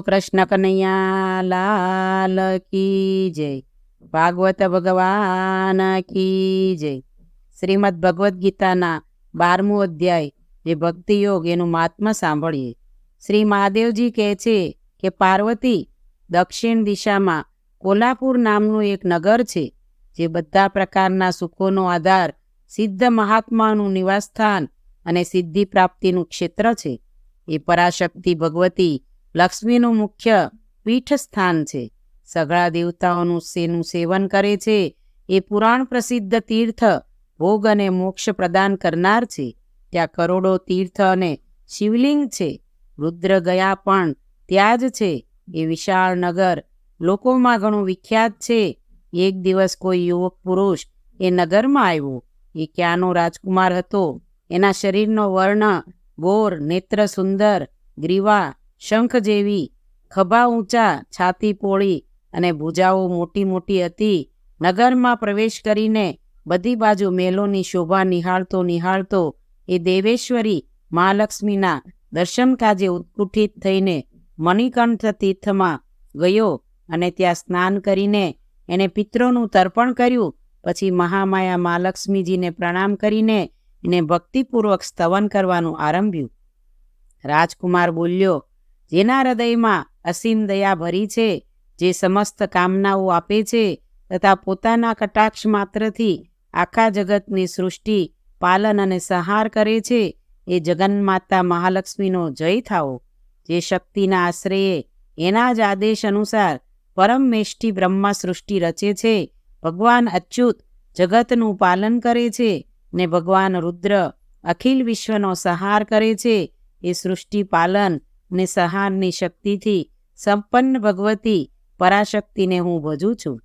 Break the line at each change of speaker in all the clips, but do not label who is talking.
કૃષ્ણ કનૈયા લાલ કી જય. ભાગવત ભગવાન કી જય. શ્રીમદ ભગવદ્ ગીતાના બારમું અધ્યાય, જે ભક્તિ યોગ એનું મહાત્મા સાંભળીએ. શ્રી મહાદેવજી કહે છે કે પાર્વતી દક્ષિણ દિશામાં કોલ્હાપુર નામનું એક નગર છે, જે બધા પ્રકારના સુખોનો આધાર સિદ્ધ મહાત્માનું નિવાસસ્થાન અને સિદ્ધિ પ્રાપ્તિનું ક્ષેત્ર છે. એ પરાશક્તિ ભગવતી લક્ષ્મીનું મુખ્ય પીઠસ્થાન છે. સઘળા દેવતાઓનું સેનું સેવન કરે છે. એ પુરાણ પ્રસિદ્ધ તીર્થ ભોગ અને મોક્ષ પ્રદાન કરનાર છે. ત્યાં કરોડો તીર્થ અને શિવલિંગ છે. રુદ્ર ગયા પણ ત્યાં જ છે. એ વિશાળ નગર લોકોમાં ઘણું વિખ્યાત છે. એક દિવસ કોઈ યુવક પુરુષ એ નગરમાં આવ્યો. એ ક્યાંનો રાજકુમાર હતો? એના શરીરનો વર્ણ ગોર, નેત્ર સુંદર, ગ્રીવા શંખ જેવી ખભા ઊંચા, છાતી પોળી અને ભુજાઓ મોટી મોટી હતી. નગરમાં પ્રવેશ કરીને બધી બાજુ મેલોની શોભા નિહાળતો નિહાળતો એ દેવેશ્વરી મહાલક્ષ્મીના દર્શન કાજે ઉત્કુઠિત થઈને મણિકંઠ તીર્થમાં ગયો અને ત્યાં સ્નાન કરીને એણે પિત્રોનું તર્પણ કર્યું. પછી મહામાયા મહાલક્ષ્મીજીને પ્રણામ કરીને એને ભક્તિપૂર્વક સ્તવન કરવાનું આરંભ્યું. રાજકુમાર બોલ્યો જેના હૃદયમાં અસીમ દયા ભરી છે, જે સમસ્ત કામનાઓ આપે છે, તથા પોતાના કટાક્ષ માત્રથી આખા જગતની સૃષ્ટિ, પાલન અને સંહાર કરે છે, એ જગન્માતા મહાલક્ષ્મીનો જય થાઓ. જે શક્તિના આશ્રયે એના જ આદેશ અનુસાર પરમ મેષ્ઠી બ્રહ્મા સૃષ્ટિ રચે છે, ભગવાન અચ્યુત જગતનું પાલન કરે છે, ને ભગવાન રુદ્ર અખિલ વિશ્વનો સહાર કરે છે, એ સૃષ્ટિ પાલન ને સહારની શક્તિથી સંપન્ન ભગવતી પરાશક્તિને હું ભજું છું.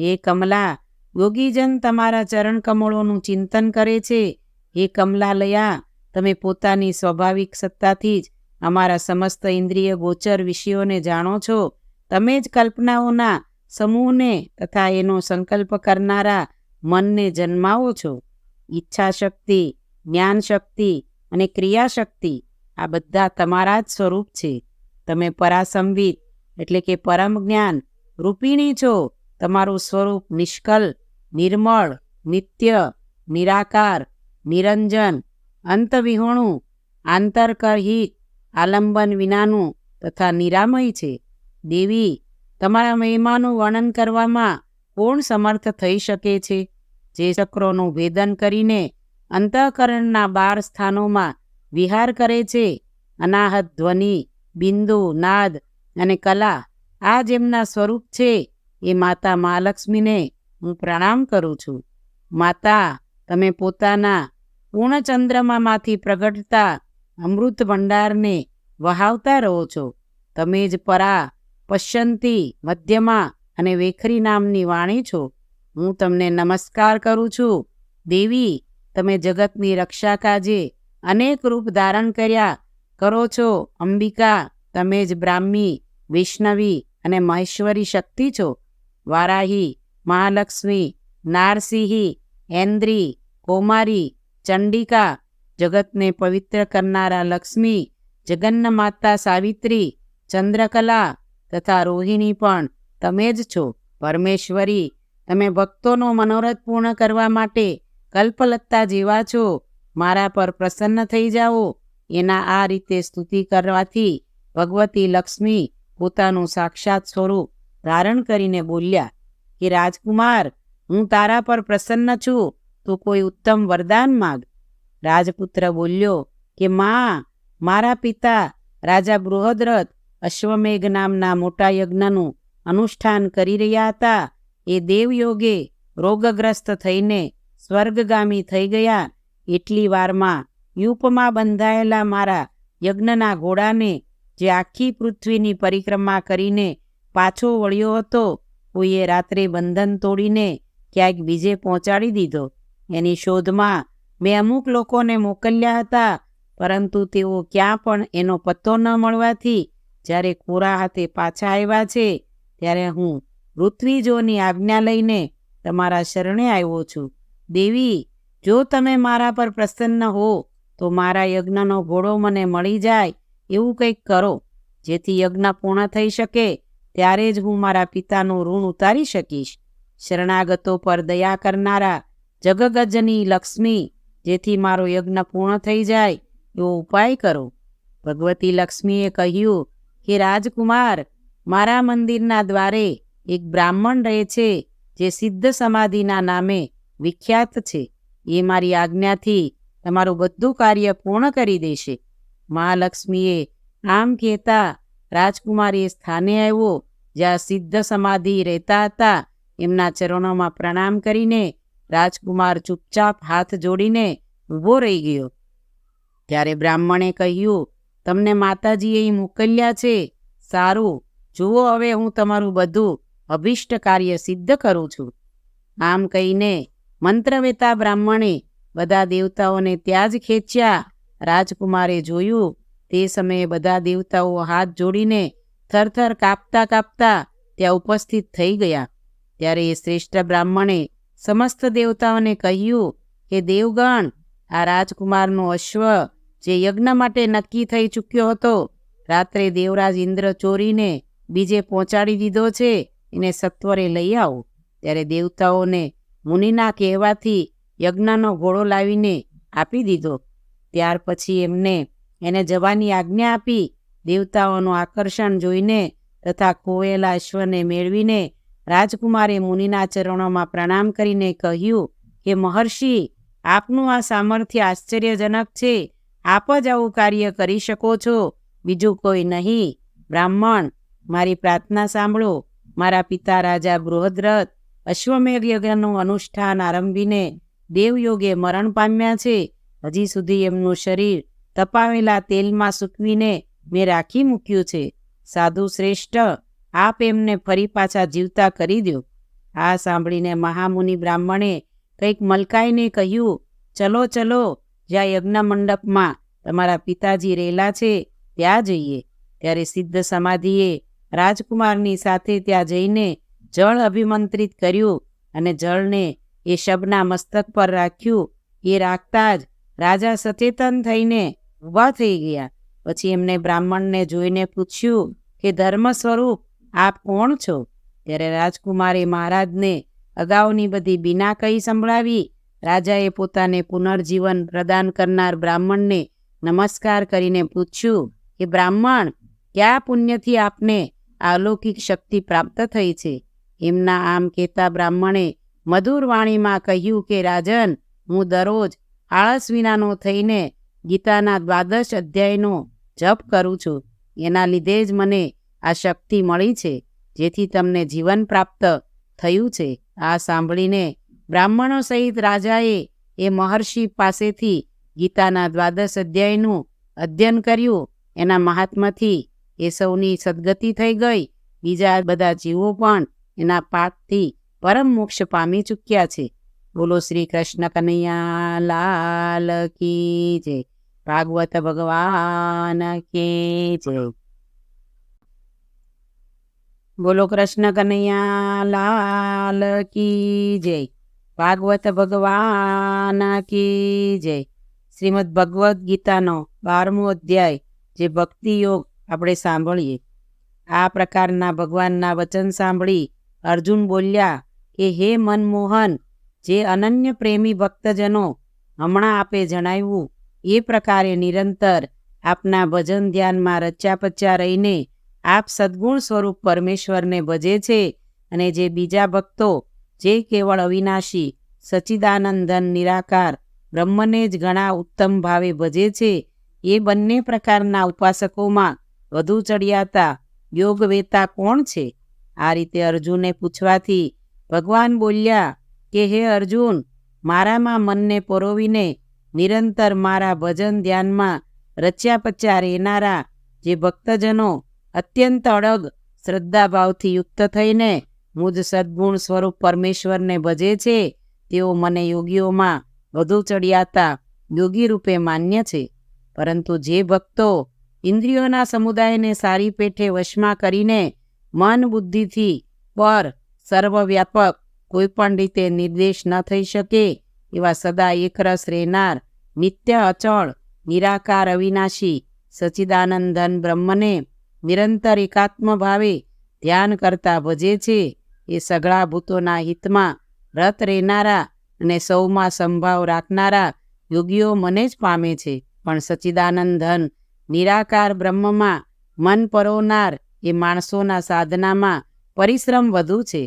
હે કમલા, યોગીજન તમારા ચરણ કમળોનું ચિંતન કરે છે. હે કમલાલયા તમે પોતાની સ્વાભાવિક સત્તાથી જ અમારા સમસ્ત ઇન્દ્રિય ગોચર વિષયોને જાણો છો. તમે જ કલ્પનાઓના સમૂહને તથા એનો સંકલ્પ કરનારા મનને જન્માવો છો. ઈચ્છા શક્તિ જ્ઞાન શક્તિ અને ક્રિયાશક્તિ આ બધા તમારા જ સ્વરૂપ છે. તમે પરાસંવિત એટલે કે પરમ જ્ઞાન, રૂપિણી છો. તમારું સ્વરૂપ નિષ્કલ, નિર્મળ, નિત્ય, નિરાકાર, નિરંજન, અંતવિહોણું, આંતરકરહિત, આલંબન વિનાનું તથા નિરામય છે. દેવી, તમારા મહિમાનું વર્ણન કરવામાં કોણ સમર્થ થઈ શકે છે? જે ચક્રોનું ભેદન કરીને અંતઃકરણના બાર સ્થાનોમાં વિહાર કરે છે. અનાહત ધ્વનિ, બિંદુ, નાદ અને કલા આ જેમના સ્વરૂપ છે એ માતા મહાલક્ષ્મીને હું પ્રણામ કરું છું. માતા, તમે પોતાના પૂર્ણચંદ્રમામાંથી પ્રગટતા અમૃત ભંડારને વહાવતા રહો છો. તમે જ પરા, પશ્યંતી, મધ્યમાં અને વેખરી નામની વાણી છો. હું તમને નમસ્કાર કરું છું. દેવી, તમે જગતની રક્ષા કાજે અનેક રૂપ ધારણ કર્યા. કરો છો, અંબિકા, તમે જ બ્રાહ્મી, વૈષ્ણવી અને મહેશ્વરી શક્તિ છો. વારાહી, મહાલક્ષ્મી, નારસિંહી એન્દ્રી કૌમારી, ચંડિકા, જગતને પવિત્ર કરનારા લક્ષ્મી, જગન્ન માતા સાવિત્રી, ચંદ્રકલા તથા રોહિણી પણ તમે જ છો. પરમેશ્વરી, તમે ભક્તોનો મનોરથ પૂર્ણ કરવા માટે કલ્પલત્તા જેવા છો. મારા પર પ્રસન્ન થઈ જાઓ. એના આ રીતે સ્તુતિ કરવાથી ભગવતી લક્ષ્મી પોતાનું સાક્ષાત સ્વરૂપ ધારણ કરીને બોલ્યા કે રાજકુમાર, હું તારા પર પ્રસન્ન છું, તો કોઈ ઉત્તમ વરદાન માગ. રાજપુત્ર બોલ્યો કે માં, મારા પિતા રાજા બૃહદ્રથ અશ્વમેઘ નામના મોટા યજ્ઞનું અનુષ્ઠાન કરી રહ્યા હતા. એ દેવયોગે રોગગ્રસ્ત થઈને સ્વર્ગગામી થઈ ગયા. એટલી વારમાં યુપમાં બંધાયેલા મારા યજ્ઞના ઘોડાને જે આખી પૃથ્વીની પરિક્રમા કરીને પાછો વળ્યો હતો, કોઈએ રાત્રે બંધન તોડીને ક્યાંક બીજે પહોંચાડી દીધો. એની શોધમાં મેં અમુક લોકોને મોકલ્યા હતા, પરંતુ તેઓ ક્યાં પણ એનો પત્તો ન મળવાથી જ્યારે કોરા હાથે પાછા આવ્યા છે, ત્યારે હું ઋત્વિજોની આજ્ઞા લઈને તમારા શરણે આવ્યો છું. દેવી જો તમે મારા પર પ્રસન્ન હો, તો મારા યજ્ઞનો ઘોડો મને મળી જાય એવું કંઈક કરો. જેથી યજ્ઞ પૂર્ણ થઈ શકે, ત્યારે જ હું મારા પિતાનું ઋણ ઉતારી શકીશ. શરણાગતો પર દયા કરનારા જગગજની લક્ષ્મી, જેથી મારો યજ્ઞ પૂર્ણ થઈ જાય, એવો ઉપાય કરો. ભગવતી લક્ષ્મીએ કહ્યું કે રાજકુમાર, મારા મંદિરના દ્વારે એક બ્રાહ્મણ રહે છે, જે સિદ્ધ સમાધિના નામે વિખ્યાત છે. એ મારી આજ્ઞાથી તમારું બધું કાર્ય પૂર્ણ કરી દેશે. મહાલક્ષ્મીએ આમ કહેતા રાજકુમારી સ્થાને આવ્યો, જ્યાં સિદ્ધ સમાધિ રહેતા હતા. એમના ચરણોમાં પ્રણામ કરીને રાજકુમાર ચૂપચાપ હાથ જોડીને ઊભો રહી ગયો. ત્યારે બ્રાહ્મણે કહ્યું, તમને માતાજીએ મોકલ્યા છે. સારું, જુઓ હવે હું તમારું બધું અભિષ્ટ કાર્ય સિદ્ધ કરું છું. આમ કહીને મંત્રવેતા બ્રાહ્મણે બધા દેવતાઓને ત્યાં જ ખેંચ્યા. રાજકુમારે જોયું, તે સમયે બધા દેવતાઓ હાથ જોડીને થરથર કાપતા કાપતા ત્યાં ઉપસ્થિત થઈ ગયા. ત્યારે એ શ્રેષ્ઠ બ્રાહ્મણે સમસ્ત દેવતાઓને કહ્યું કે, દેવગણ, આ રાજકુમારનો અશ્વ જે યજ્ઞ માટે નક્કી થઈ ચૂક્યો હતો, રાત્રે દેવરાજ ઇન્દ્ર ચોરીને બીજે પહોંચાડી દીધો છે, એને સત્વરે લઈ આવો. ત્યારે દેવતાઓને મુનિના કહેવાથી યજ્ઞનો ઘોડો લાવીને આપી દીધો. ત્યાર પછી એમને એને જવાની આજ્ઞા આપી, દેવતાઓનું આકર્ષણ જોઈને તથા ખોવેલા અશ્વને મેળવીને રાજકુમારે મુનિના ચરણોમાં પ્રણામ કરીને કહ્યું કે, મહર્ષિ, આપનું આ સામર્થ્ય આશ્ચર્યજનક છે. આપ જ આવું કાર્ય કરી શકો છો. બીજું કોઈ નહીં. બ્રાહ્મણ, મારી પ્રાર્થના સાંભળો. મારા પિતા રાજા બૃહદ્રથ અશ્વમેઘ યજ્ઞનું અનુષ્ઠાન આરંભીને દેવયોગે મરણ પામ્યા છે. હજી સુધી એમનું શરીર તપાવેલા તેલમાં સૂકવીને મેં રાખી મૂક્યું છે. સાધુ શ્રેષ્ઠ, આપ એમને ફરી પાછા જીવતા કરી દો. આ સાંભળીને મહામુનિ બ્રાહ્મણે કંઈક મલકાઈને કહ્યું, ચલો ચલો, જ્યાં યજ્ઞ મંડપમાં તમારા પિતાજી રહેલા છે, ત્યાં જઈએ. ત્યારે સિદ્ધ સમાધિએ રાજકુમારની સાથે ત્યાં જઈને જળ અભિમંત્રિત કર્યું અને જળને એ શબના મસ્તક પર રાખ્યું. એ રાખતા જ રાજા સચેતન થઈને ઊભા થઈ ગયા. પછી એમને બ્રાહ્મણને જોઈને પૂછ્યું કે, ધર્મ સ્વરૂપ આપ કોણ છો? ત્યારે રાજકુમારે મહારાજને અગાઉની બધી બીના કહી સંભળાવી? રાજાએ પોતાને પુનર્જીવન પ્રદાન કરનાર બ્રાહ્મણને નમસ્કાર કરીને પૂછ્યું કે, બ્રાહ્મણ, કયા પુણ્યથી આપને અલૌકિક શક્તિ પ્રાપ્ત થઈ છે? એમના આમ કહેતા બ્રાહ્મણે મધુર વાણીમાં કહ્યું કે, રાજન, હું દરરોજ આળસ વિનાનો થઈને ગીતાના દ્વાદશ અધ્યાયનો જપ કરું છું. એના લીધે જ મને આ શક્તિ મળી છે, જેથી તમને જીવન પ્રાપ્ત થયું છે. આ સાંભળીને બ્રાહ્મણો સહિત રાજાએ એ મહર્ષિ પાસેથી ગીતાના દ્વાદશ અધ્યાયનું અધ્યયન કર્યું. એના મહાત્માથી એ સૌની સદગતિ થઈ ગઈ. બીજા બધા જીવો પણ એના પાઠથી પરમ મોક્ષ પામી ચૂક્યા છે. બોલો શ્રી કૃષ્ણ કનૈયા લાલ કી જય. ભાગવત ભગવાન કી જય. બોલો કૃષ્ણ કનૈયા લાલ કી જય. ભાગવત ભગવાન કી જય. શ્રીમદ ભગવદ્ ગીતાનો બારમો અધ્યાય, જે ભક્તિ યોગ આપણે સાંભળીએ. આ પ્રકારના ભગવાનના વચન સાંભળી અર્જુન બોલ્યા કે, હે મનમોહન, જે અનન્ય પ્રેમી ભક્તજનો હમણાં આપે જણાવ્યું, એ પ્રકારે નિરંતર આપના ભજન ધ્યાનમાં રચ્યા પચ્યા રહીને આપ સદ્ગુણ સ્વરૂપ પરમેશ્વરને ભજે છે અને જે બીજા ભક્તો, જે કેવળ અવિનાશી સચ્ચિદાનંદન નિરાકાર, બ્રહ્મને જ ઘણા ઉત્તમ ભાવે ભજે છે, એ બંને પ્રકારના ઉપાસકોમાં વધુ ચડિયાતા યોગવેતા કોણ છે? આ રીતે અર્જુને પૂછવાથી ભગવાન બોલ્યા કે, હે અર્જુન, મારામાં મનને પરોવીને નિરંતર મારા ભજન ધ્યાનમાં રચ્યા પચ્યા રહેનારા જે ભક્તજનો અત્યંત અડગ શ્રદ્ધાભાવથી યુક્ત થઈને મુજ સદ્ગુણ સ્વરૂપ પરમેશ્વરને ભજે છે, તેઓ મને યોગીઓમાં વધુ ચડિયાતા યોગી રૂપે માન્ય છે. પરંતુ જે ભક્તો ઇન્દ્રિયોના સમુદાયને સારી પેઠે વશમાં કરીને મન બુદ્ધિથી પર સર્વવ્યાપક કોઈ પણ રીતે નિર્દેશ ન થઈ શકે એવા સદા એકરસ રહેનાર નિત્ય અચળ, નિરાકાર અવિનાશી સચિદાનંદન બ્રહ્મને નિરંતર એકાત્મ ભાવે ધ્યાન કરતા ભજે છે એ સઘળા ભૂતોના હિતમાં રત રહેનારા અને સૌમાં સંભાવ રાખનારા યોગીઓ મને જ પામે છે. પણ સચિદાનંદ ધન નિરાકાર બ્રહ્મમાં મન પરોવનાર એ માણસોના સાધનામાં પરિશ્રમ વધુ છે,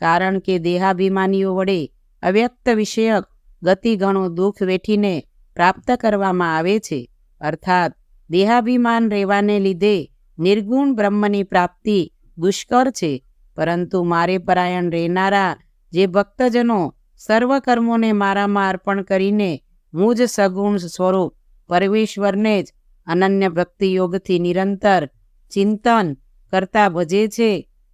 કારણ કે દેહાભિમાનીઓ વડે અવ્યક્ત વિષયક ગતિ ઘણો દુઃખ વેઠીને પ્રાપ્ત કરવામાં આવે છે. અર્થાત, દેહાભિમાન રહેવાને લીધે નિર્ગુણ બ્રહ્મની પ્રાપ્તિ દુષ્કર છે, પરંતુ મારે પરાયણ રહેનારા જે ભક્તજનો સર્વ કર્મોને મારામાં અર્પણ કરીને હું જ સગુણ સ્વરૂપ પરમેશ્વરને જ અનન્ય ભક્તિયોગથી નિરંતર ચિંતન કરતા ભજે છે.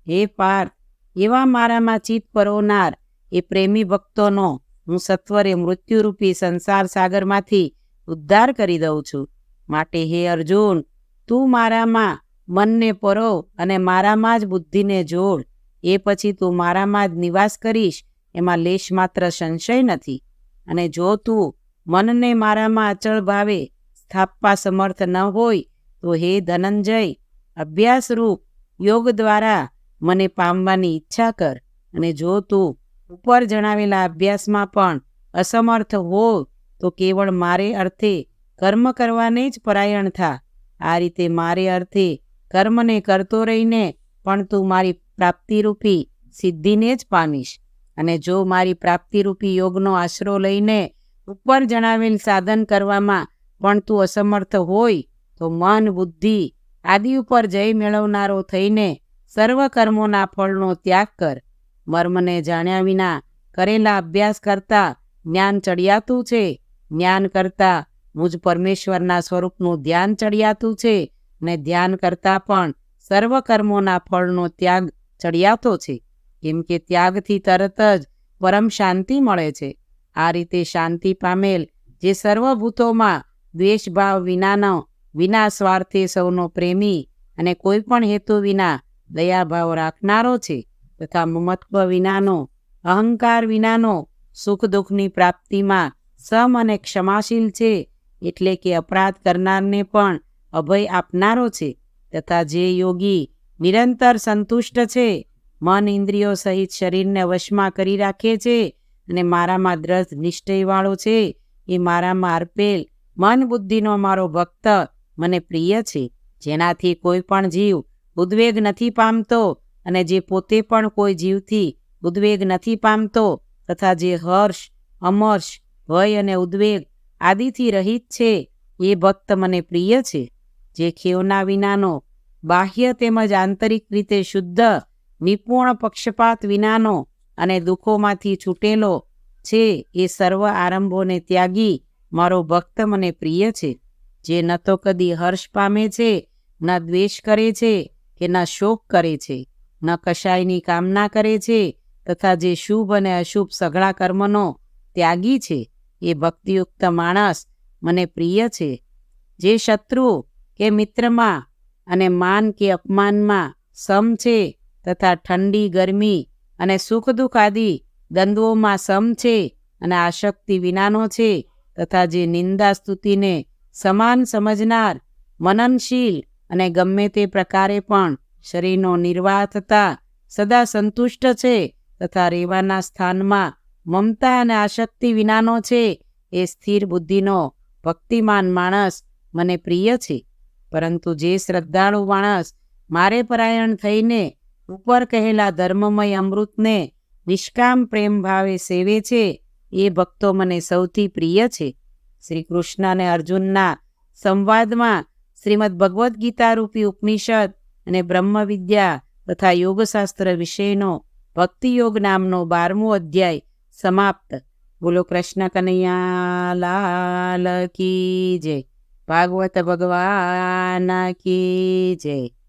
હે પાર્થ એવા મારામાં ચિત્ત પરોનાર એ પ્રેમી ભક્તોનો હું સત્વરે મૃત્યુરૂપી સંસાર સાગરમાંથી ઉદ્ધાર કરી દઉં છું. માટે હે અર્જુન, તું મારામાં મનને પરો અને મારામાં જ બુદ્ધિને જોડ. એ પછી તું મારામાં જ નિવાસ કરીશ, એમાં લેશ માત્ર સંશય નથી. અને જો તું મનને મારામાં અચળ ભાવે સ્થાપવા સમર્થ ન હોય, તો હે ધનંજય, અભ્યાસરૂપ યોગ દ્વારા મને પામવાની ઈચ્છા કર અને જો તું ઉપર જણાવેલા અભ્યાસમાં પણ અસમર્થ હો તો કેવળ મારે અર્થે કર્મ કરવાને જ પરાયણ થા. આ રીતે મારે અર્થે કર્મને કરતો રહીને પણ તું મારી પ્રાપ્તિરૂપી સિદ્ધિને જ પામીશ. અને જો મારી પ્રાપ્તિરૂપી યોગનો આશરો લઈને ઉપર જણાવેલ સાધન કરવામાં પણ તું અસમર્થ હોય, તો મન બુદ્ધિ આદિ ઉપર જય મેળવનારો થઈને સર્વ કર્મોના ફળનો ત્યાગ કર. મર્મને જાણ્યા વિના કરેલા અભ્યાસ કરતા જ્ઞાન ચડિયાતું છે. જ્ઞાન કરતા મુજ પરમેશ્વરના સ્વરૂપનું ધ્યાન ચડિયાતું છે ને ધ્યાન કરતા પણ સર્વ કર્મોના ફળનો ત્યાગ ચડિયાતો છે. કેમ કે ત્યાગથી તરત જ પરમ શાંતિ મળે છે. આ રીતે શાંતિ પામેલ જે સર્વભૂતોમાં દ્વેષભાવ વિનાનો વિના સ્વાર્થે સૌનો પ્રેમી અને કોઈ પણ હેતુ વિના દયાભાવ રાખનારો છે, તથા મમત્વ વિનાનો, અહંકાર વિનાનો, સુખ દુઃખની પ્રાપ્તિમાં સમ અને ક્ષમાશીલ છે, એટલે કે અપરાધ કરનારને પણ અભય આપનારો છે, તથા જે યોગી નિરંતર સંતુષ્ટ છે, મન ઇન્દ્રિયો સહિત શરીરને વશમાં કરી રાખે છે અને મારામાં દ્રઢ નિશ્ચયવાળો છે, એ મારામાં અર્પેલ, મન બુદ્ધિનો મારો ભક્ત મને પ્રિય છે. જેનાથી કોઈ પણ જીવ ઉદ્વેગ નથી પામતો અને જે પોતે પણ કોઈ જીવથી ઉદ્વેગ નથી પામતો તથા જે હર્ષ, અમર્ષ, ભય અને ઉદ્વેગ આદિથી રહિત છે, એ ભક્ત મને પ્રિય છે. જે ખેવના વિનાનો, બાહ્ય તેમજ આંતરિક રીતે શુદ્ધ, નિપુણ પક્ષપાત વિનાનો અને દુઃખોમાંથી છૂટેલો છે, એ સર્વ આરંભોને ત્યાગી મારો ભક્ત મને પ્રિય છે. જે ન તો કદી હર્ષ પામે છે, ન દ્વેષ કરે છે કે ન શોક કરે છે, ન કશાયની કામના કરે છે તથા જે શુભ અને અશુભ સઘળા કર્મનો ત્યાગી છે, એ ભક્તિયુક્ત માણસ મને પ્રિય છે. જે શત્રુ કે મિત્રમાં અને માન કે અપમાનમાં સમ છે તથા ઠંડી, ગરમી અને સુખ દુઃખ આદિ દ્વંદ્વોમાં સમ છે અને આશક્તિ વિનાનો છે તથા જે નિંદા સ્તુતિને સમાન સમજનાર, મનનશીલ અને ગમે તે પ્રકારે પણ શરીરનો નિર્વાહ થતા સદા સંતુષ્ટ છે તથા રહેવાના સ્થાનમાં મમતા અને આશક્તિ વિનાનો છે એ સ્થિર બુદ્ધિનો ભક્તિમાન માણસ મને પ્રિય છે. પરંતુ જે શ્રદ્ધાળુ માણસ મારે પરાયણ થઈને ઉપર કહેલા ધર્મમય અમૃતને નિષ્કામ પ્રેમ ભાવે સેવે છે એ ભક્તો મને સૌથી પ્રિય છે. શ્રી કૃષ્ણ અને અર્જુનના સંવાદમાં શ્રીમદ ભગવદ્ ગીતા રૂપી ઉપનિષદ અને બ્રહ્મ વિદ્યા તથા યોગશાસ્ત્ર વિષયનો ભક્તિયોગ નામનો બારમો અધ્યાય સમાપ્ત. બોલો કૃષ્ણ કનૈયા કી જય. ભાગવત ભગવાન કી જય.